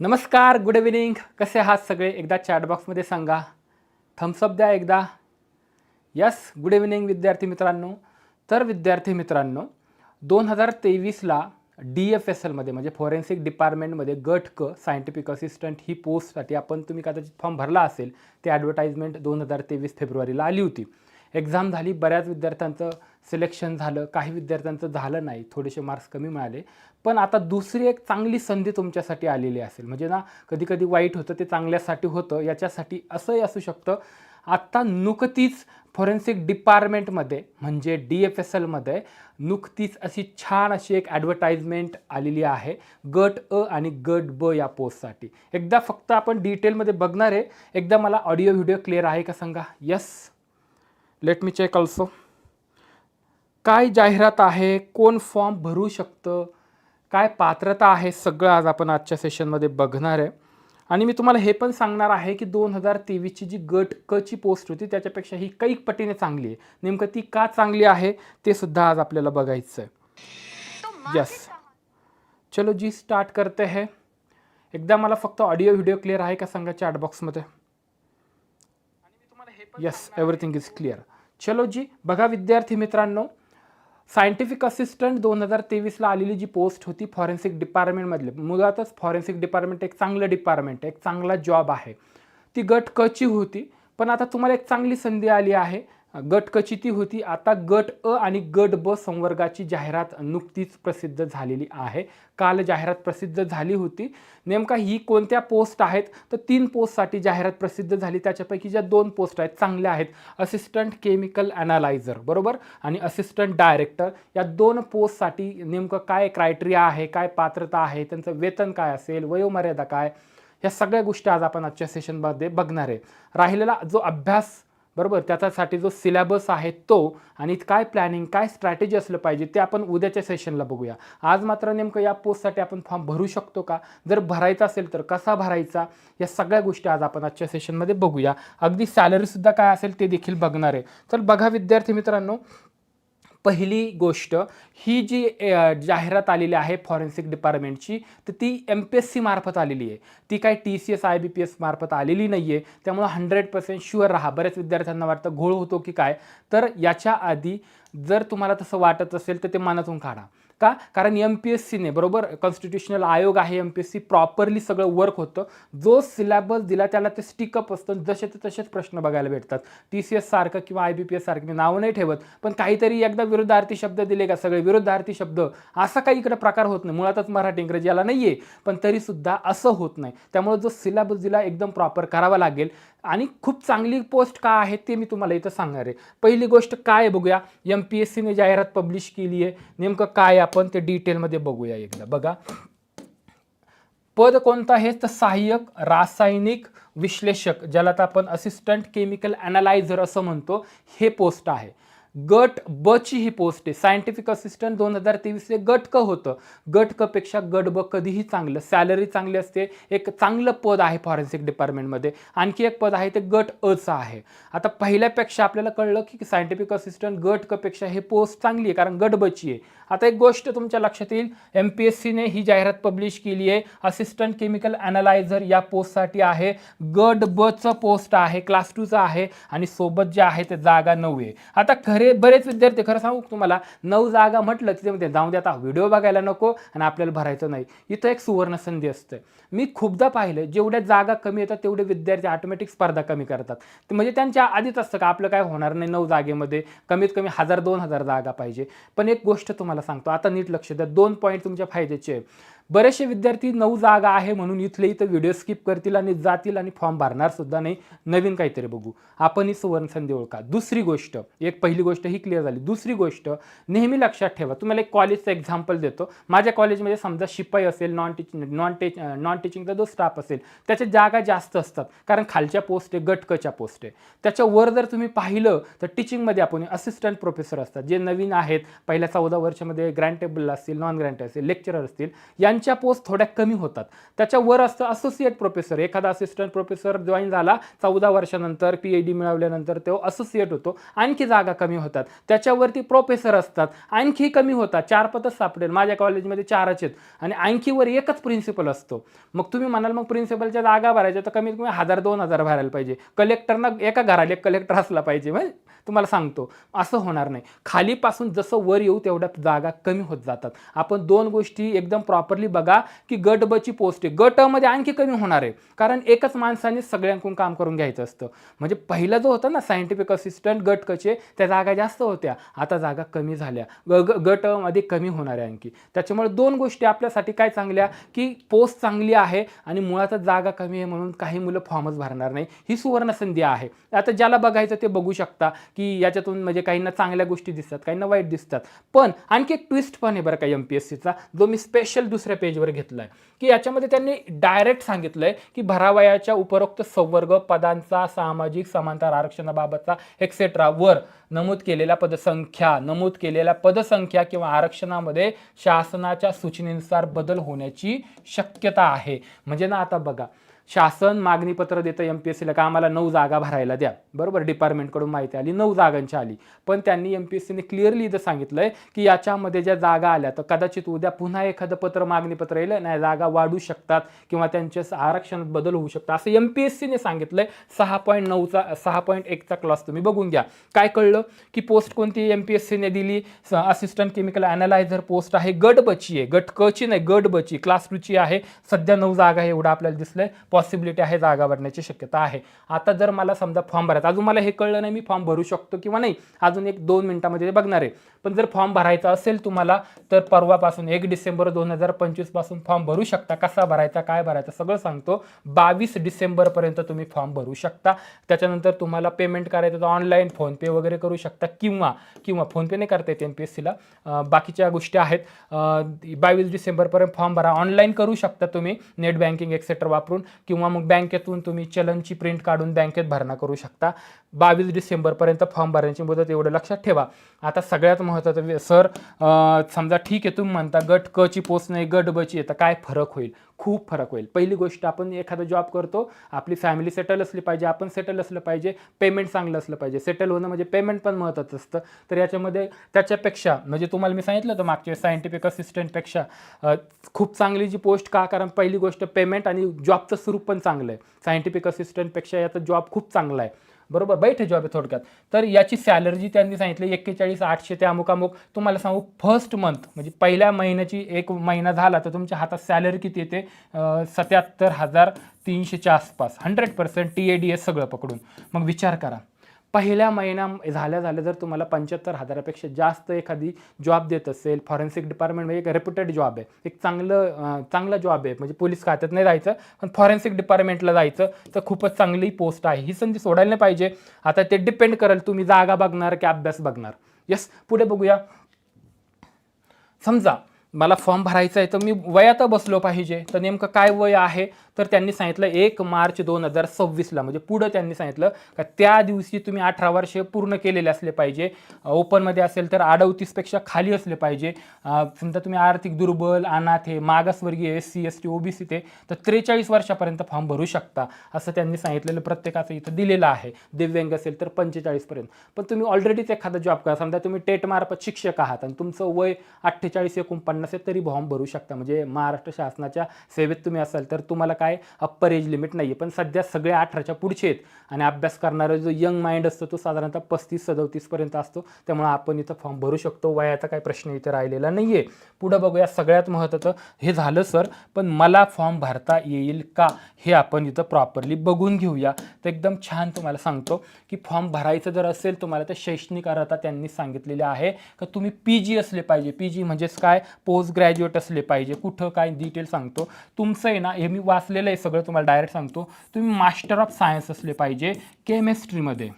नमस्कार good evening कसे आहात सगळे? एकदा चॅटबॉक्समध्ये सांगा. थम्सअप द्या एकदा. यस गुड इव्हिनिंग विद्यार्थी मित्रांनो. तर विद्यार्थी मित्रांनो दोन हजार तेवीसला डी एफ एस एलमध्ये म्हणजे फॉरेन्सिक डिपार्टमेंटमध्ये गट क सायंटिफिक असिस्टंट ही पोस्टसाठी आपण तुम्ही कदाचित फॉर्म भरला असेल ते ॲडव्हर्टाईजमेंट दोन हजार तेवीस फेब्रुवारीला आली होती. एक्झाम झाली बऱ्याच विद्यार्थ्यांचं सिलेक्शन झालं काही विद्यार्थ्यांचं झालं नाही थोडेसे मार्क्स कमी मिळाले. पण आता दुसरी एक चांगली संधी तुमच्यासाठी आलेली असेल. म्हणजे ना कधी कधी वाईट होतं ते चांगल्यासाठी होतं. याच्यासाठी असंही असू शकतं. आत्ता नुकतीच फॉरेन्सिक डिपार्टमेंटमध्ये म्हणजे डी एफ एस एलमध्ये नुकतीच अशी छान अशी एक ॲडव्हर्टाईजमेंट आलेली आहे. गट अ आणि गट ब या पोस्टसाठी. एकदा फक्त आपण डिटेलमध्ये बघणार आहे. एकदा मला ऑडिओ व्हिडिओ क्लिअर आहे का सांगा? Yes let me check also काय जाहिरात आहे कोण फॉर्म भरू शकतं काय पात्रता आहे सगळं आज आपण आजच्या सेशनमध्ये बघणार आहे. आणि मी तुम्हाला हे पण सांगणार आहे की दोन हजार तेवीसची जी गट क ची पोस्ट होती त्याच्यापेक्षा ही कैक पटीने चांगली आहे. नेमकं ती का चांगली आहे ते सुद्धा आज आपल्याला बघायचं आहे. यस चलो जी स्टार्ट करते है. एकदा मला फक्त ऑडिओ व्हिडिओ क्लिअर आहे का सांगा चॅट बॉक्समध्ये येस एव्हरीथिंग इज क्लिअर चलो जी बघा विद्यार्थी मित्रांनो सायंटिफिक असिस्टंट दोन हजार तेवीसला आलेली जी पोस्ट होती फॉरेन्सिक डिपार्टमेंटमधले मुळातच फॉरेन्सिक डिपार्टमेंट एक चांगलं डिपार्टमेंट एक चांगला जॉब आहे. ती गट कची होती पण आता तुम्हाला एक चांगली संधी आली आहे. गट होती. आता गट अ आणि गट ब संवर्गाची जाहिरात नुकतीच प्रसिद्ध झालेली आहे. काल जाहिरात प्रसिद्ध झाली होती. नेमका ही कोणत्या पोस्ट आहेत? तर तीन पोस्टसाठी जाहिरात प्रसिद्ध झाली. त्याच्यापैकी ज्या दोन पोस्ट आहेत चांगल्या आहेत. असिस्टंट केमिकल ॲनालायझर बरोबर? आणि असिस्टंट डायरेक्टर या दोन पोस्टसाठी नेमकं काय क्रायटेरिया आहे काय पात्रता आहे त्यांचं वेतन काय असेल वयोमर्यादा काय? या सगळ्या गोष्टी आज आपण आजच्या सेशनमध्ये बघणार आहे. राहिलेला जो अभ्यास बरोबर? त्याच्यासाठी जो सिलॅबस आहे तो आणि काय प्लॅनिंग काय स्ट्रॅटेजी असलं पाहिजे ते आपण उद्याच्या सेशनला बघूया. आज मात्र नेमकं या पोस्टसाठी आपण फॉर्म भरू शकतो का? जर भरायचा असेल तर कसा भरायचा? या सगळ्या गोष्टी आज आपण आजच्या सेशनमध्ये बघूया. अगदी सॅलरीसुद्धा काय असेल ते देखील बघणार आहे. तर बघा विद्यार्थी मित्रांनो पहिली गोष्ट ही जी जाहिरात आलेली आहे फॉरेन्सिक डिपार्टमेंटची तर ती एम पी एस सी मार्फत आलेली आहे. ती काय T C S I B P S मार्फत आलेली नाही आहे त्यामुळं हंड्रेड पर्सेंट शुअर राहा. बऱ्याच विद्यार्थ्यांना वाटतं घोळ होतो की काय? तर याच्या आधी जर तुम्हाला तसं वाटत असेल तर ते मनातून काढा. का? कारण एम पी एस सीने बरोबर? कॉन्स्टिट्युशनल आयोग आहे M P S C properly सगळं वर्क होतं. जो सिलेबस दिला त्याला ते स्टिकअप असतं जसे ते तसेच प्रश्न बघायला भेटतात. टी सी एस सारखं किंवा आय बी पी एस सारखं मी नाव नाही ठेवत. पण काहीतरी एकदा विरुद्धार्थी शब्द दिले का सगळे? विरुद्धार्थी शब्द. असा काही इकडे प्रकार होत नाही. मुळातच मराठी इंग्रजी याला नाही आहे पण तरीसुद्धा असं होत नाही. त्यामुळे जो सिलेबस दिला एकदम प्रॉपर करावा लागेल. आणि खूप चांगली पोस्ट का आहे ते मी तुम्हाला इथं सांगणार आहे. पहिली गोष्ट काय बघूया. एम पी एस सीने जाहिरात पब्लिश केली आहे. नेमकं काय आपण ते डिटेलमध्ये बघूया एकदा. बघा. पद कोणतं आहे? तर सहाय्यक रासायनिक विश्लेषक ज्याला तर आपण असिस्टंट केमिकल ॲनालायझर असं म्हणतो हे पोस्ट आहे. गट ब ची ही पोस्ट आहे. सायंटिफिक असिस्टंट दोन हजार तेवीस हे गट क होतं. गट क पेक्षा गट ब कधीही चांगलं. सॅलरी चांगली असते. एक चांगलं पद आहे फॉरेन्सिक डिपार्टमेंटमध्ये आणखी एक पद आहे ते गट अचं आहे. आता पहिल्यापेक्षा आपल्याला कळलं की सायंटिफिक असिस्टंट गट क पेक्षा हे पोस्ट चांगली आहे कारण गट बची आहे. आता एक गोष्ट तुमच्या लक्षात येईल. एम पी एस सीने ही जाहिरात पब्लिश केली आहे. असिस्टंट केमिकल ॲनालायझर या पोस्टसाठी आहे. गट बचं पोस्ट आहे क्लास टूचं आहे. आणि सोबत जे आहे ते जागा नऊ आहे. आता खरे बरेच विद्यार्थी खरं सांगू तुम्हाला नऊ जागा म्हटलं की ते म्हणते जाऊ दे आता व्हिडिओ बघायला नको आणि आपल्याला भरायचं नाही. इथं एक सुवर्ण संधी असते. मी खूपदा पाहिलं जेवढ्या जागा कमी येतात तेवढे विद्यार्थी ऑटोमॅटिक स्पर्धा कमी करतात. ते म्हणजे त्यांच्या आधीच असतं का आपलं काय होणार नाही नऊ जागेमध्ये कमीत कमी हजार दोन हजार जागा पाहिजे. पण एक गोष्ट तुम्हाला सांगतो आता नीट लक्ष द्या दोन पॉईंट तुमच्या फायद्याचे आहे. बरेचसे विद्यार्थी नऊ जागा आहे म्हणून इथले इथं व्हिडिओ स्किप करतील आणि जातील आणि फॉर्म भरणार सुद्धा नाही. नवीन काहीतरी बघू. आपण ही सुवर्ण संधी ओळखा. दुसरी गोष्ट एक पहिली गोष्ट ही क्लिअर झाली. दुसरी गोष्ट नेहमी लक्षात ठेवा. तुम्हाला एक कॉलेजचं एक्झाम्पल देतो. माझ्या कॉलेजमध्ये समजा शिपाई असेल non teaching non teach non टीचिंगचा जो स्टाफ असेल त्याच्या जागा जास्त असतात. कारण खालच्या पोस्ट आहे गटकच्या पोस्ट आहे. त्याच्यावर जर तुम्ही पाहिलं तर टीचिंगमध्ये आपण असिस्टंट प्रोफेसर असतात. जे नवीन आहेत पहिल्या चौदा वर्षामध्ये ग्रँटेबल असतील नॉन ग्रँटेबल असतील लेक्चरर असतील यांनी यांच्या पोस्ट थोड्या कमी होतात. त्याच्यावर असतं असोसिएट प्रोफेसर एखादा असिस्टंट प्रोफेसर जॉईन झाला चौदा वर्षानंतर पी एच डी मिळवल्यानंतर तो असोसिएट होतो. आणखी जागा कमी होतात. त्याच्यावरती प्रोफेसर असतात. आणखी कमी होतात. चार पदच सापडेल. माझ्या कॉलेजमध्ये चारच आहेत. आणि आणखीवर एकच प्रिन्सिपल असतो. मग तुम्ही म्हणाल मग प्रिन्सिपलच्या जागा भरायच्या तर कमीत कमी हजार दोन हजार भरायला पाहिजे. कलेक्टरना एका घराला एक कलेक्टर असला पाहिजे. म्हणजे तुम्हाला सांगतो. असं होणार नाही. खालीपासून जसं वर येऊ तेवढ्या जागा कमी होत जातात. आपण दोन गोष्टी एकदम प्रॉपरली बघा की गट बची पोस्ट आहे. गटमध्ये आणखी कमी होणार आहे. कारण एकच माणसाने सगळ्यांकडून काम करून घ्यायचं असतं. म्हणजे पहिला जो होता ना सायंटिफिक असिस्टंट गट कचे त्या जागा जास्त होत्या. आता जागा कमी झाल्या. ग ग- गटमध्ये कमी होणार आहे आणखी. त्याच्यामुळे दोन गोष्टी आपल्यासाठी काय चांगल्या की पोस्ट चांगली आहे आणि मुळातच जागा कमी आहे म्हणून काही मुलं फॉर्मच भरणार नाही. ही सुवर्ण संधी आहे. आता ज्याला बघायचं ते बघू शकता की याच्यातून म्हणजे काहींना चांगल्या गोष्टी दिसतात काहींना वाईट दिसतात. पण आणखी एक ट्विस्ट पण आहे बरं का एम पी एस सीचा जो मी स्पेशल दुसऱ्या पेजवर घेतला आहे की याच्यामध्ये त्यांनी डायरेक्ट सांगितलंय की भरावयाच्या उपरोक्त संवर्ग पदांचा सामाजिक समांतर आरक्षणाबाबतचा एक्सेट्रा वर नमूद केलेल्या पदसंख्या नमूद केलेल्या पदसंख्या किंवा आरक्षणामध्ये शासनाच्या सूचनेनुसार बदल होण्याची शक्यता आहे. म्हणजे ना आता बघा शासन मागणीपत्र देतं एम पी एस सीला का आम्हाला नऊ जागा भरायला द्या. बरोबर? डिपार्टमेंटकडून माहिती आली नऊ जागांची आली. पण त्यांनी एम पी एस सीने क्लिअरली इथं सांगितलंय की याच्यामध्ये ज्या जागा आल्या तर कदाचित उद्या पुन्हा एखादं पत्र मागणीपत्र येईल नाही जागा वाढू शकतात किंवा त्यांच्या आरक्षणात बदल होऊ शकतात असं एम पी एस सीने सांगितलंय. सहा पॉईंट नऊचा सहा पॉईंट एकचा क्लॉस तुम्ही बघून घ्या. काय कळलं? की पोस्ट कोणती एम पी एस सीने दिली? असिस्टंट केमिकल अनालायझर पोस्ट आहे गट बची आहे. गट कची नाही गट बची क्लास टूची आहे. सध्या नऊ जागा आहे एवढं आपल्याला आहे पॉसिबिलिटी आहे जागा भरण्याची शक्यता आहे. आता जर मला समजा फॉर्म भरायचा अजून मला हे कळलं नाही मी फॉर्म भरू शकतो किंवा नाही अजून एक दोन मिनिटामध्ये बघणार आहे. पण जर फॉर्म भरायचा असेल तुम्हाला तर परवापासून एक डिसेंबर दोन हजार पंचवीसपासून फॉर्म भरू शकता. कसा भरायचा काय भरायचा सगळं सांगतो. बावीस डिसेंबरपर्यंत तुम्ही फॉर्म भरू शकता. त्याच्यानंतर तुम्हाला पेमेंट करायचं तर ऑनलाईन फोनपे वगैरे करू शकता किंवा किंवा फोनपे नाही करता येते एम पी एस सीला बाकीच्या गोष्टी आहेत. बावीस डिसेंबरपर्यंत फॉर्म भरा. ऑनलाईन करू शकता तुम्ही नेट बँकिंग एक्सेट्रा वापरून. किंवा मग बँकेतून तुम्ही चलनची प्रिंट काढून बँकेत भरणा करू शकता. बावीस डिसेंबरपर्यंत फॉर्म भरण्याची मुदत एवढं लक्षात ठेवा. आता सगळ्यात महत्त्वाचं सर समजा ठीक आहे तुम्ही म्हणता गट क ची पोस्ट नाही गट ब ची आहे तर काय फरक होईल? खूप फरक होईल. पहिली गोष्ट आपण एखादा जॉब करतो आपली फॅमिली सेटल असली पाहिजे आपण सेटल असलं पाहिजे पेमेंट चांगलं असलं पाहिजे. सेटल होणं म्हणजे पेमेंट पण महत्त्वाचं असतं. तर याच्यामध्ये त्याच्यापेक्षा म्हणजे तुम्हाला मी सांगितलं होतं मागच्या सायंटिफिक असिस्टंटपेक्षा खूप चांगली जी पोस्ट का कारण पहिली गोष्ट पेमेंट आणि जॉबचं स्वरूप पण चांगलं आहे. सायंटिफिक असिस्टंटपेक्षा याचा जॉब खूप चांगला आहे. बरोबर? बैठे जॉब आहे थोडक्यात. तर याची सॅलरी जी त्यांनी सांगितली एक्केचाळीस आठशे ते अमुक अमुक तुम्हाला सांगू फर्स्ट मंथ म्हणजे पहिल्या महिन्याची एक महिना झाला तर तुमच्या हातात सॅलरी किती येते? सत्याहत्तर हजार तीनशेच्या आसपास. Hundred percent T A D S सगळं पकडून. मग विचार करा. पहिल्या महिना झाल्या झाल्या जर तुम्हाला पंच्याहत्तर हजारापेक्षा जास्त एखादी जॉब देत असेल फॉरेन्सिक डिपार्टमेंट म्हणजे एक रेप्युटेड जॉब आहे. एक चांगलं चांगला जॉब आहे. म्हणजे पोलीस खात्यात नाही जायचं पण फॉरेन्सिक डिपार्टमेंटला जायचं तर खूपच चांगली पोस्ट आहे. ही संधी सोडायला नाही पाहिजे. आता ते डिपेंड करेल तुम्ही जागा बघणार की अभ्यास बघणार. यस पुढे बघूया. समजा मला फॉर्म भरायचा आहे तर मी वयात बसलो पाहिजे. तर नेमकं काय वय आहे? तर त्यांनी सांगितलं एक मार्च दोन हजार सव्वीसला म्हणजे पुढं त्यांनी सांगितलं का त्या दिवशी तुम्ही अठरा वर्षे पूर्ण केलेले असले पाहिजे. ओपनमध्ये असेल तर अडवतीसपेक्षा खाली असले पाहिजे. समजा तुम्ही आर्थिक दुर्बल अनाथ हे मागासवर्गीय S C S T OBC ते तर त्रेचाळीस वर्षापर्यंत फॉर्म भरू शकता असं त्यांनी सांगितलेलं प्रत्येकाचं इथं दिलेलं आहे. दिव्यांग असेल तर पंचेचाळीसपर्यंत. पण तुम्ही ऑलरेडीच एखादा जॉब करा समजा तुम्ही टेट मार्फत शिक्षक आहात आणि तुमचं वय अठ्ठेचाळीस एकोणपन्नास आहे तरी फॉर्म भरू शकता. म्हणजे महाराष्ट्र शासनाच्या सेवेत तुम्ही असाल तर तुम्हाला काय अप्पर एज लिमिट नाही आहे पण सध्या सगळे अठराच्या पुढचे आहेत. आणि अभ्यास करणारा जो यंग माइंड असतो तो साधारणतः पस्तीस सदोतीसपर्यंत असतो. त्यामुळे आपण इथं फॉर्म भरू शकतो. वयाचा काही प्रश्न इथे राहिलेला नाही आहे पुढं बघूया सगळ्यात महत्त्वाचं हे झालं सर पण मला फॉर्म भरता येईल का हे आपण इथं प्रॉपरली बघून घेऊया. तर एकदम छान तुम्हाला सांगतो की फॉर्म भरायचं जर असेल तुम्हाला तर शैक्षणिक अर्हता त्यांनी सांगितलेले आहे. का तुम्ही पी जी असले पाहिजे. पी जी म्हणजेच काय? पोस्ट ग्रॅज्युएट असले पाहिजे. कुठं काय डिटेल सांगतो. तुमचं आहे ना हे मी असलेलं आहे सगळं तुम्हाला डायरेक्ट सांगतो. तुम्ही मास्टर ऑफ सायन्स असले पाहिजे केमिस्ट्रीमध्ये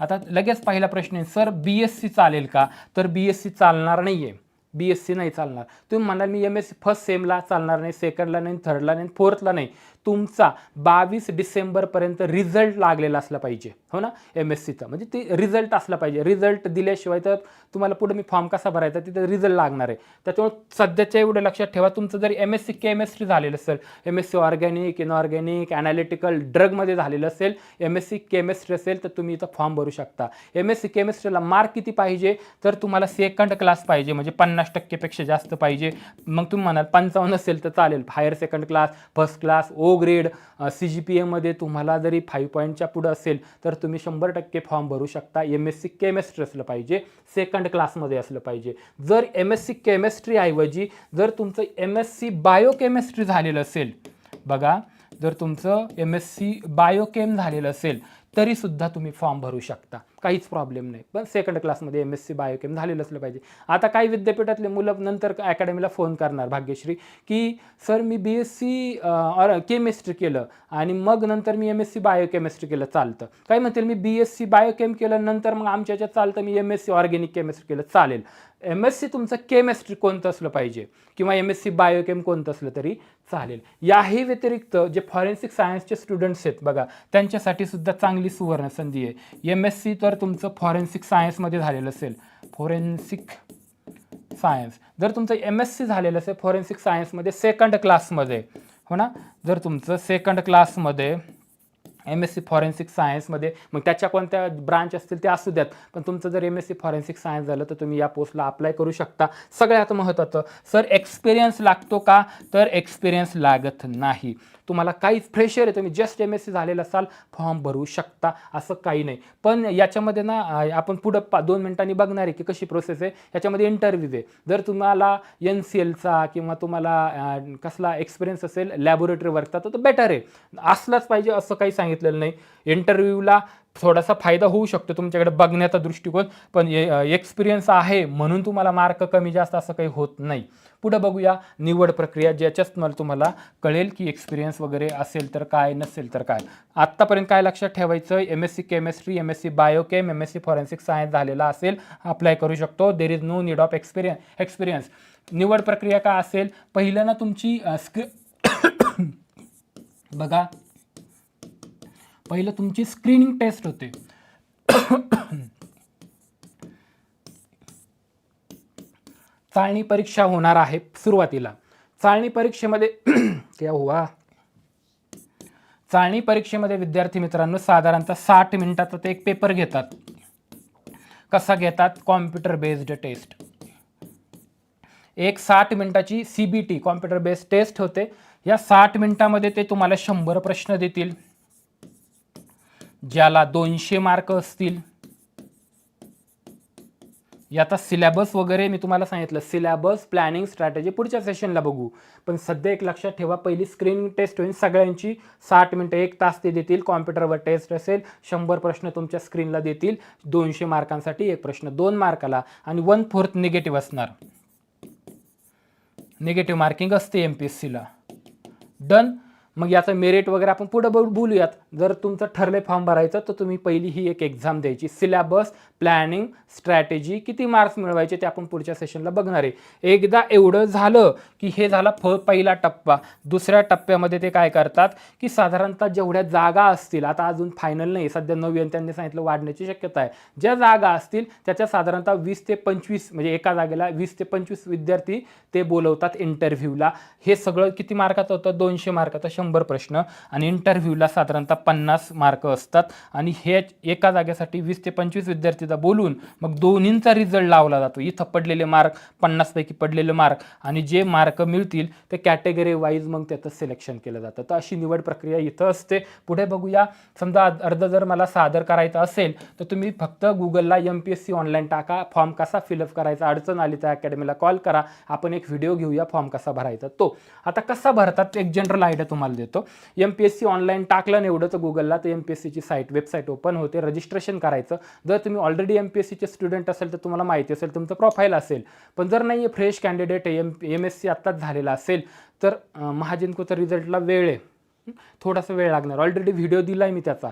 आता लगेच पहिला प्रश्न आहे सर बी एस सी चालेल का? तर बी एस सी चालणार नाही आहे बी एस सी नाही चालणार. तुम्ही म्हणाल मी एम एस सी फर्स्ट सेमला चालणार नाही सेकंडला नाही थर्डला नाही फोर्थला नाही. तुमचा बावीस डिसेंबरपर्यंत रिझल्ट लागलेला असला पाहिजे. हो ना? एम एस सीचा म्हणजे ते रिझल्ट असला पाहिजे. रिझल्ट दिल्याशिवाय तर तुम्हाला पुढे मी फॉर्म कसा भरायचा तिथे रिझल्ट लागणार आहे. त्याच्यामुळे सध्याच्या एवढं लक्षात ठेवा. तुमचं जर एम एस सी केमिस्ट्री झालेलं असेल M S C organic inorganic analytical ड्रगमध्ये झालेलं असेल एम एस सी केमिस्ट्री असेल तर तुम्ही इथं फॉर्म भरू शकता. एम एस सी केमिस्ट्रीला मार्क किती पाहिजे? तर तुम्हाला सेकंड क्लास पाहिजे. म्हणजे पन्नास टक्केपेक्षा जास्त पाहिजे. मग तुम्ही म्हणाल पंचावन्न असेल तर चालेल. Higher second class first class O grade C G P एमध्ये तुम्हाला जरी फाईव्ह पॉईंटच्या पुढं असेल तर तुम्ही शंभर टक्के फॉर्म भरू शकता. एम एस सी केमिस्ट्री असलं पाहिजे सेकंड क्लासमध्ये असलं पाहिजे. जर एम एस सी केमिस्ट्रीऐवजी जर तुमचं एम एस सी बायोकेमिस्ट्री झालेलं असेल बघा जर तुमचं एम एस सी बायोकेम झालेलं असेल तरीसुद्धा तुम्ही फॉर्म भरू शकता. काहीच प्रॉब्लेम नाही. पण सेकंड क्लासमध्ये एम एस सी बायोकेम झालेलं असलं पाहिजे. आता काही विद्यापीठातले मुलं नंतर अकॅडमीला फोन करणार भाग्यश्री की सर मी बी एस सी केमिस्ट्री केलं आणि मग नंतर मी एम एस सी बायोकेमिस्ट्री केलं चालतं. काही म्हणतील मी बी एस सी बायोकेम केलं नंतर मग आमच्या याच्यात चालतं मी M S C organic chemistry केलं चालेल. एम एस सी तुमचं केमिस्ट्री कोणतं असलं पाहिजे? किंवा एम एस सी बायोकेम कोणतं असलं तरी चालेल. याही व्यतिरिक्त जे फॉरेन्सिक सायन्सचे स्टुडंट्स आहेत बघा त्यांच्यासाठी सुद्धा चांगली सुवर्ण संधी आहे. एम एस सी तर तुमचं फॉरेन्सिक सायन्समध्ये झालेलं असेल. फॉरेन्सिक सायन्स जर तुमचं एम एस सी झालेलं असेल फॉरेन्सिक सायन्समध्ये सेकंड क्लासमध्ये हो ना? जर तुमचं सेकंड क्लासमध्ये एम एस सी फॉरेन्सिक सायन्समध्ये मग त्याच्या कोणत्या ब्रांच असतील ते असू द्यात. पण तुमचं जर M S C forensic science झालं तर तुम्ही या पोस्टला अप्लाय करू शकता. सगळ्यात महत्त्वाचं सर एक्सपिरियन्स लागतो का? तर एक्सपिरियन्स लागत नाही. तुम्हाला काहीच फ्रेशर आहे तुम्ही जस्ट एम एस सी झालेलं असाल फॉर्म भरू शकता असं काही नाही. पण याच्यामध्ये ना आपण पुढं पा दोन मिनिटांनी बघणार आहे की कशी प्रोसेस आहे. याच्यामध्ये इंटरव्ह्यू आहे. जर तुम्हाला एन सी एलचा किंवा तुम्हाला कसला एक्सपिरियन्स असेल लॅबोरेटरी वर्कचा तर तो बेटर आहे. असलाच पाहिजे असं काही सांगितलेलं नाही. इंटरव्ह्यूला थोडासा फायदा होऊ शकतो तुमच्याकडे बघण्याचा दृष्टिकोन पण एक्सपिरियन्स आहे म्हणून तुम्हाला मार्क कमी जास्त असं काही होत नाही. पुढं बघूया निवड प्रक्रिया ज्याच्यात मला तुम्हाला कळेल की एक्सपिरियन्स वगैरे असेल तर काय नसेल तर काय. आत्तापर्यंत काय लक्षात ठेवायचं? M S C chemistry M S C biochem M S C forensic science झालेला असेल अप्लाय करू शकतो. There is no need of experience experience निवड प्रक्रिया काय असेल? पहिलं ना तुमची स्क्रि बघा. पहिलं तुमची स्क्रीनिंग टेस्ट होते. चाळणी परीक्षा होणार आहे सुरुवातीला. चाळणी परीक्षेमध्ये क्या हुआ? चाळणी परीक्षेमध्ये विद्यार्थी मित्रांनो साधारणतः साठ मिनिटाचा ते एक पेपर घेतात. कसा घेतात? कॉम्प्युटर बेस्ड टेस्ट एक साठ मिनिटाची C B T computer based test होते. या साठ मिनिटामध्ये ते तुम्हाला शंभर प्रश्न देतील. ज्याला दोनशे मार्क असतील. याचा सिलेबस वगैरे मी तुम्हाला सांगितलं. सिलेबस प्लॅनिंग स्ट्रॅटेजी पुढच्या सेशनला बघू. पण सध्या एक लक्षात ठेवा पहिली स्क्रीन टेस्ट होईल. सगळ्यांची साठ मिनटं एक तास ते देतील. कॉम्प्युटरवर टेस्ट असेल शंभर प्रश्न तुमच्या स्क्रीनला देतील. दोनशे मार्कांसाठी एक प्रश्न दोन मार्काला. आणि वन फोर्थ निगेटिव्ह असणार. निगेटिव्ह मार्किंग असते एम पी एस सीला डन मग याचं मेरिट वगैरे आपण पुढं बोल बोलूयात. जर तुमचं ठरले फॉर्म भरायचं तर तुम्ही पहिली ही एक एक्झाम द्यायची. सिलेबस प्लॅनिंग स्ट्रॅटेजी किती मार्क्स मिळवायचे ते आपण पुढच्या सेशनला बघणार आहे. एकदा एवढं झालं की हे झाला फ पहिला टप्पा. दुसऱ्या टप्प्यामध्ये ते काय करतात की साधारणतः जेवढ्या जागा असतील आता अजून फायनल नाही सध्या नवीन त्यांनी सांगितलं वाढण्याची शक्यता आहे. ज्या जागा असतील त्याच्या साधारणतः वीस ते पंचवीस म्हणजे एका जागेला वीस ते पंचवीस विद्यार्थी ते बोलवतात इंटरव्ह्यूला हे सगळं किती मार्काचं होतं? दोनशे मार्काचं शंभर प्रश्न आणि इंटरव्ह्यूला साधारणतः पन्नास मार्क असतात. आणि हे एका जागेसाठी वीस ते पंचवीस विद्यार्थीचा बोलून मग दोन्हींचा रिझल्ट लावला जातो. इथं पडलेले मार्क पन्नासपैकी पडलेले मार्क आणि जे मार्क मिळतील ते कॅटेगरी वाईज मग त्याचं सिलेक्शन केलं जातं. तर अशी निवड प्रक्रिया इथं असते. पुढे बघूया. समजा अर्ज जर मला सादर करायचा असेल तर तुम्ही फक्त गुगलला M P S C online टाका. फॉर्म कसा फिलअप करायचा अडचण आली तर अकॅडमीला कॉल करा. आपण एक व्हिडिओ घेऊया फॉर्म कसा भरायचा. तो. आता कसा भरतात? एक जनरल आयडिया तुम्हाला देतो. M P S C online टाकलं ना एवढं तर गुगलला तर एम पी एस सीची साईट वेबसाईट ओपन होते. रजिस्ट्रेशन करायचं. जर तुम्ही ऑलरेडी एम पी एस सीचे स्टुडंट असेल तर तुम्हाला माहिती असेल तुमचं प्रोफाईल असेल. पण जर नाही आहे fresh candidate M M S C आत्ताच झालेला असेल तर अं, महाजनकोचा रिझल्टला वेळ आहे. थोडासा वेळ लागणार. ऑलरेडी व्हिडिओ दिला आहे मी त्याचा.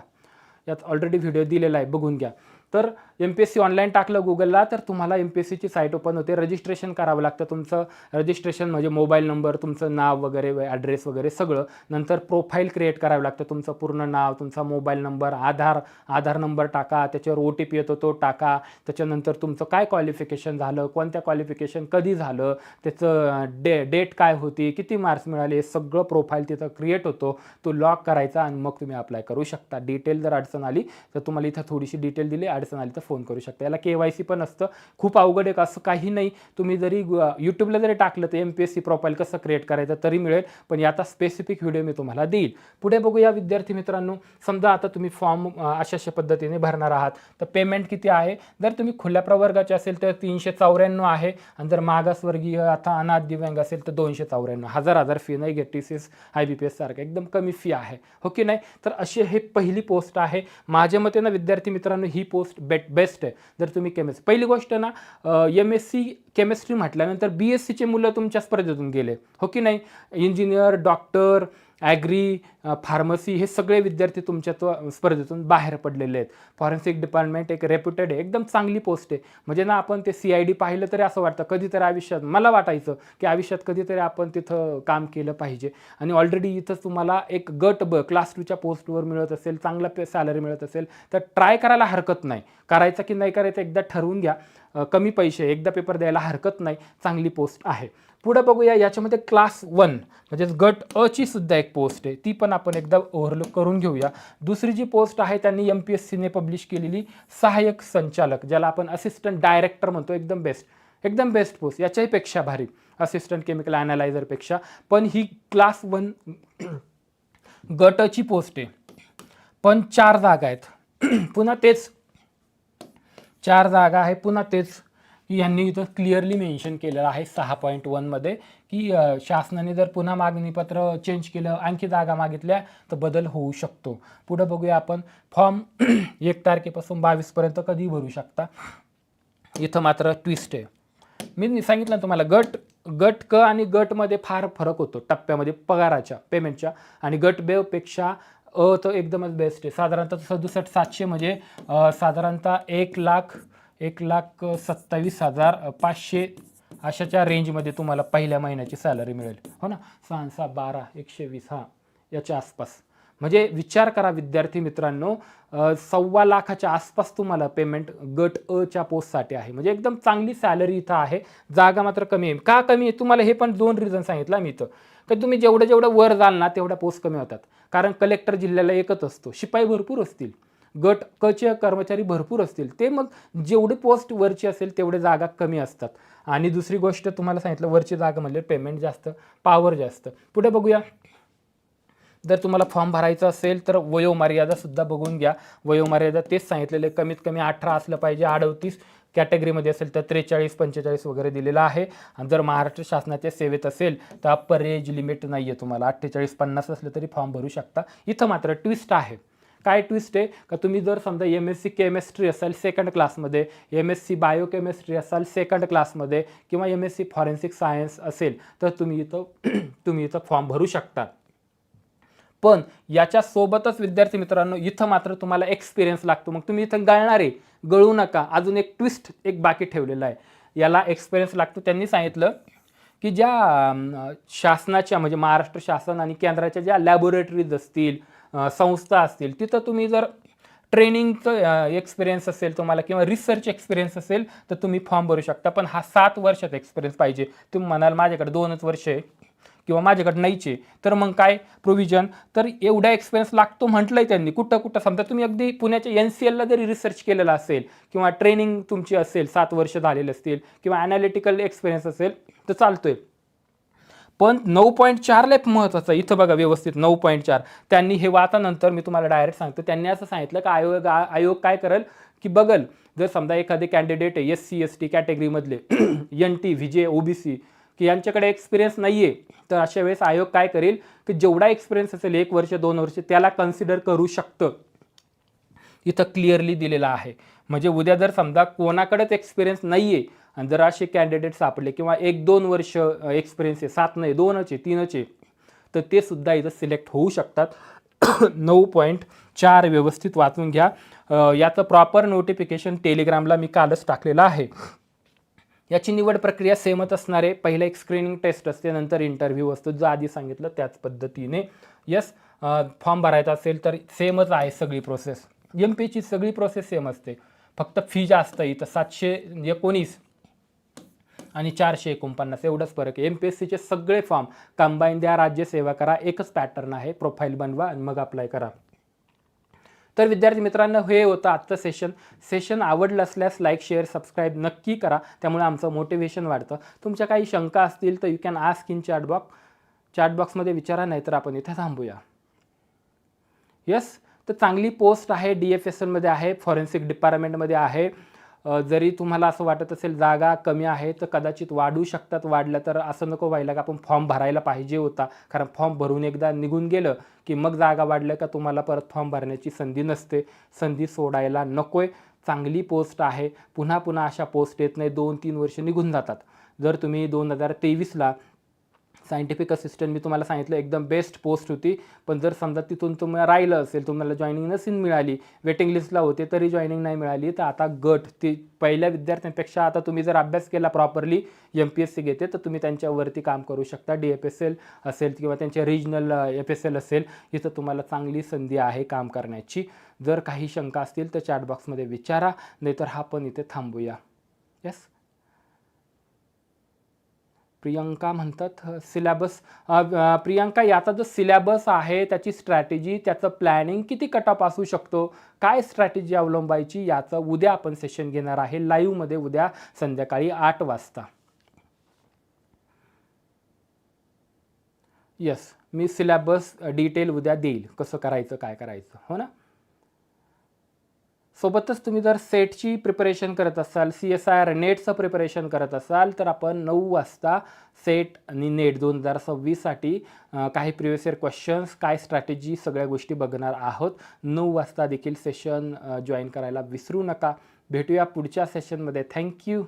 यात ऑलरेडी व्हिडिओ दिलेला आहे. बघून घ्या. तर M P S C online टाकलं गुगलला तर तुम्हाला एम पी एस सीची साईट ओपन होते. रजिस्ट्रेशन करावं लागतं तुमचं. रजिस्ट्रेशन म्हणजे मोबाईल नंबर तुमचं नाव वगैरे ॲड्रेस वगैरे सगळं. नंतर प्रोफाईल क्रिएट करावं लागतं तुमचं पूर्ण नाव तुमचा mobile number Aadhaar Aadhaar number टाका त्याच्यावर ओ टी पी येतो तो टाका. त्याच्यानंतर तुमचं काय क्वालिफिकेशन झालं कोणत्या क्वालिफिकेशन कधी झालं त्याचं डे डेट काय होती किती मार्क्स मिळाले हे सगळं प्रोफाईल तिथं क्रिएट होतो. तो लॉक करायचा आणि मग तुम्ही अप्लाय करू शकता. डिटेल जर अडचण आली तर तुम्हाला इथं थोडीशी डिटेल दिली. अडचण आली तर फोन करू शकता. याला के वाय सी पण असतं. खूप अवघड आहे असं काही नाही. तुम्ही जरी यूट्यूबला जरी टाकलं तर M P S C profile कसं क्रिएट करायचं तरी मिळेल. पण याचा स्पेसिफिक व्हिडिओ मी तुम्हाला देईल. पुढे बघूया विद्यार्थी मित्रांनो. समजा आता तुम्ही फॉर्म अशा अशा पद्धतीने भरणार आहात. तर पेमेंट किती आहे? जर तुम्ही खुल्या प्रवर्गाचे असेल तर तीनशे चौऱ्याण्णव आहे. आणि जर मागासवर्गीय आता अनाथ दिव्यांग असेल तर दोनशे चौऱ्याण्णव. हजार हजार फी नाही घेत. T C S I B P S सारखं एकदम कमी फी आहे. हो की नाही? तर अशी हे पहिली पोस्ट आहे. माझ्या मते ना विद्यार्थी मित्रांनो ही पोस्ट बेट बेस्ट आहे. जर तुम्ही केमिस्ट्री पहिली गोष्ट ना एम एस सी केमिस्ट्री म्हटल्यानंतर बी एस सीचे मुलं तुमच्या स्पर्धेतून गेले हो की नाही? इंजिनियर डॉक्टर ॲग्री फार्मसी हे सगळे विद्यार्थी तुमच्या तो स्पर्धेतून बाहेर पडलेले आहेत. फॉरेन्सिक डिपार्टमेंट एक रेप्युटेड आहे एकदम चांगली पोस्ट आहे. म्हणजे ना आपण ते सी आय डी पाहिलं तरी असं वाटतं कधीतरी आयुष्यात मला वाटायचं की आयुष्यात कधीतरी आपण तिथं काम केलं पाहिजे. आणि ऑलरेडी इथं तुम्हाला एक गट ब क्लास टूच्या पोस्टवर मिळत असेल चांगला पे सॅलरी मिळत असेल तर ट्राय करायला हरकत नाही. करायचं की नाही करायचं एकदा ठरवून घ्या. कमी पैसे एकदा पेपर द्यायला हरकत नाही. चांगली पोस्ट आहे. पुढं बघूया याच्यामध्ये क्लास वन म्हणजेच गट अ ची सुद्धा एक पोस्ट आहे. ती पण आपण एकदा ओव्हरलुक करून घेऊया. दुसरी जी पोस्ट आहे त्यांनी एम पी एस सीने पब्लिश केलेली सहाय्यक संचालक ज्याला आपण असिस्टंट डायरेक्टर म्हणतो एकदम बेस्ट एकदम बेस्ट पोस्ट याच्याही पेक्षा भारी असिस्टंट केमिकल ॲनालायझरपेक्षा पण ही क्लास वन गटची पोस्ट आहे. पण चार जागा आहेत. पुन्हा तेच चार जागा आहे पुन्हा तेच. की यांनी इथं क्लिअरली मेन्शन केलेलं आहे सहा पॉईंट वनमध्ये की शासनाने जर पुन्हा मागणीपत्र चेंज केलं आणखी जागा मागितल्या तर बदल होऊ शकतो. पुढं बघूया आपण. फॉर्म एक तारखेपासून बावीसपर्यंत कधी भरू शकता? इथं मात्र ट्विस्ट आहे. मी सांगितलं ना तुम्हाला गट गट क आणि गटमध्ये फार फरक होतो टप्प्यामध्ये पगाराच्या पेमेंटच्या आणि गट बेवपेक्षा अ तर एकदमच बेस्ट आहे. साधारणतः सदुसष्ट सातशे म्हणजे साधारणतः एक लाख एक लाख सत्तावीस हजार पाचशे अशाच्या रेंजमध्ये तुम्हाला पहिल्या महिन्याची सॅलरी मिळेल. हो ना? सहा सहा बारा एकशे वीस हा याच्या आसपास. म्हणजे विचार करा विद्यार्थी मित्रांनो सव्वा लाखाच्या आसपास तुम्हाला पेमेंट गट अच्या पोस्टसाठी आहे. म्हणजे एकदम चांगली सॅलरी इथं आहे. जागा मात्र कमी आहे. का कमी आहे? तुम्हाला हे पण दोन रिझन सांगितलं मी इथं. की तुम्ही जेवढं जेवढं वर जाल ना तेवढ्या पोस्ट कमी होतात. कारण कलेक्टर जिल्ह्याला एकच असतो. शिपाई भरपूर असतील. गट कचे कर्मचारी भरपूर असतील. ते मग जेवढी पोस्ट वरची असेल तेवढे जागा कमी असतात. आणि दुसरी गोष्ट तुम्हाला सांगितलं वरची जागा म्हणजे पेमेंट जास्त पॉवर जास्त. पुढे बघूया. जर तुम्हाला फॉर्म भरायचा असेल तर वयोमर्यादासुद्धा बघून घ्या. वयोमर्यादा तेच सांगितलेले कमीत कमी अठरा असलं पाहिजे अडतीस कॅटेगरीमध्ये असेल तर त्रेचाळीस पंचेचाळीस वगैरे दिलेलं आहे. आणि जर महाराष्ट्र शासनाच्या सेवेत असेल तर अप्पर एज लिमिट नाही आहे तुम्हाला. अठ्ठेचाळीस पन्नास असलं तरी फॉर्म भरू शकता. इथं मात्र ट्विस्ट आहे. काय ट्विस्ट आहे? का तुम्ही जर समजा एम एस सी केमिस्ट्री असाल सेकंड क्लासमध्ये एम एस सी बायोकेमिस्ट्री असाल सेकंड क्लासमध्ये किंवा M S C forensic science असेल तर तुम्ही इथं तुम्ही इथं फॉर्म भरू शकता. पण याच्यासोबतच विद्यार्थी मित्रांनो इथं मात्र तुम्हाला एक्सपिरियन्स लागतो. मग तुम्ही इथं गळणारे गळू नका. अजून एक ट्विस्ट एक बाकी ठेवलेला आहे. याला एक्सपिरियन्स लागतो. त्यांनी सांगितलं की ज्या शासनाच्या म्हणजे महाराष्ट्र शासन आणि केंद्राच्या ज्या लॅबोरेटरीज असतील संस्था असतील तिथं तुम्ही जर ट्रेनिंगचं एक्सपिरियन्स असेल तुम्हाला किंवा रिसर्च एक्सपिरियन्स असेल तर तुम्ही फॉर्म भरू शकता. पण हा सात वर्षाचा एक्सपिरियन्स पाहिजे. तुम्ही म्हणाल माझ्याकडे दोनच वर्ष आहे किंवा माझ्याकडे नाहीचे तर मग काय प्रोव्हिजन तर एवढा एक्सपिरियन्स लागतो म्हटलंय त्यांनी. कुठं कुठं? समजा तुम्ही अगदी पुण्याच्या एन सी एलला जरी रिसर्च केलेला असेल किंवा ट्रेनिंग तुमची असेल सात वर्ष झालेली असतील किंवा ॲनालिटिकल एक्सपिरियन्स असेल तर चालतोय. पण नऊ पॉईंट चारला एक महत्त्वाचं आहे. इथं बघा व्यवस्थित नऊ पॉईंट चार. त्यांनी हे वाचानंतर मी तुम्हाला डायरेक्ट सांगतो. त्यांनी असं सांगितलं की आयोग आयोग काय करेल की बघल जर समजा एखादे कॅन्डिडेट आहे S C S T कॅटेगरीमधले N T V J O B C की यांच्याकडे एक्सपिरियन्स नाही आहे तर अशा वेळेस आयोग काय करेल की जेवढा एक्सपिरियन्स असेल एक वर्ष दोन वर्ष त्याला कन्सिडर करू शकतं. इथं क्लिअरली दिलेलं आहे. म्हणजे उद्या जर समजा कोणाकडेच एक्सपिरियन्स नाही आहे आणि जर असे कॅन्डिडेट सापडले किंवा एक दोन वर्ष एक्सपिरियन्स आहे सात नाही दोनच आहे तीनच आहे तर ते सुद्धा इथं सिलेक्ट होऊ शकतात. नऊ पॉईंट चार व्यवस्थित वाचून घ्या. याचं प्रॉपर नोटिफिकेशन टेलिग्रामला मी कालच टाकलेलं आहे. याची निवड प्रक्रिया सेमच असणार आहे. पहिलं एक स्क्रीनिंग टेस्ट असते नंतर इंटरव्ह्यू असतो. जो आधी सांगितलं त्याच पद्धतीने. यस फॉर्म भरायचा असेल तर सेमच आहे सगळी प्रोसेस एम पीची सगळी प्रोसेस सेम असते. फक्त फी जास्त इथं. सातशे एकोणीस आणि चारशे एकोणपन्नास एवढंच फरक आहे. एम पी एस सीचे सगळे फॉर्म कंबाईन द्या राज्य सेवा करा एकच पॅटर्न आहे प्रोफाईल बनवा आणि मग अप्लाय करा. तर विद्यार्थी मित्रांनो हे होतं आजचं सेशन सेशन आवडलं असल्यास लाईक शेअर सबस्क्राईब नक्की करा. त्यामुळे आमचं मोटिवेशन वाढतं. तुमच्या काही शंका असतील तर you can ask in chatbox चॅटबॉक्समध्ये विचारा नाही तर आपण इथे थांबूया. यस तर चांगली पोस्ट आहे डी एफ एस एलमध्ये आहे फॉरेन्सिक डिपार्टमेंटमध्ये आहे. जरी तुम्हाला असं वाटत असेल जागा कमी आहे तर कदाचित वाढू शकतात. वाढल्या तर असं नको व्हायला का आपण फॉर्म भरायला पाहिजे होता. कारण फॉर्म भरून एकदा निघून गेलं की मग जागा वाढल्या का तुम्हाला परत फॉर्म भरण्याची संधी नसते. संधी सोडायला नकोय. चांगली पोस्ट आहे. पुन्हा पुन्हा अशा पोस्ट येत नाही. दोन तीन वर्ष निघून जातात. जर तुम्ही दोन हजार तेवीसला सायंटिफिक असिस्टंट मी तुम्हाला सांगितलं एकदम बेस्ट पोस्ट होती. पण जर समजा तिथून तुम्हाला राहिलं असेल तुम्हाला जॉईनिंग नसेल मिळाली वेटिंग लिस्टला होते तरी जॉईनिंग नाही मिळाली. तर आता गट ती पहिल्या विद्यार्थ्यांपेक्षा आता तुम्ही जर अभ्यास केला properly M P S C घेते तर तुम्ही त्यांच्यावरती काम करू शकता. डी एफ एस एल असेल किंवा त्यांच्या रिजनल एफ एस एल असेल इथं तुम्हाला चांगली संधी आहे काम करण्याची. जर काही शंका असतील तर चॅटबॉक्समध्ये विचारा. नाहीतर हा पण इथे थांबूया. येस प्रियंका म्हणतात सिलॅबस प्रियंका याचा जो सिलॅबस आहे त्याची स्ट्रॅटेजी त्याचं प्लॅनिंग किती कटअप असू शकतो? काय स्ट्रॅटेजी अवलंबायची? याचं उद्या आपण सेशन घेणार आहे लाईव्हमध्ये उद्या संध्याकाळी आठ वाजता. येस मी सिलॅबस डिटेल उद्या देईल. कसं करायचं काय करायचं हो ना? सोबतच तुम्ही जर सेटची प्रिपरेशन करत असाल सी एस आय आर नेटचं प्रिपरेशन करत असाल तर आपण नऊ वाजता सेट आणि नेट दोन हजार सव्वीससाठी काही प्रिव्हियस इयर क्वेश्चन्स काय स्ट्रॅटेजी सगळ्या गोष्टी बघणार आहोत. नऊ वाजता देखील सेशन जॉईन करायला विसरू नका. भेटूया पुढच्या सेशनमध्ये थँक्यू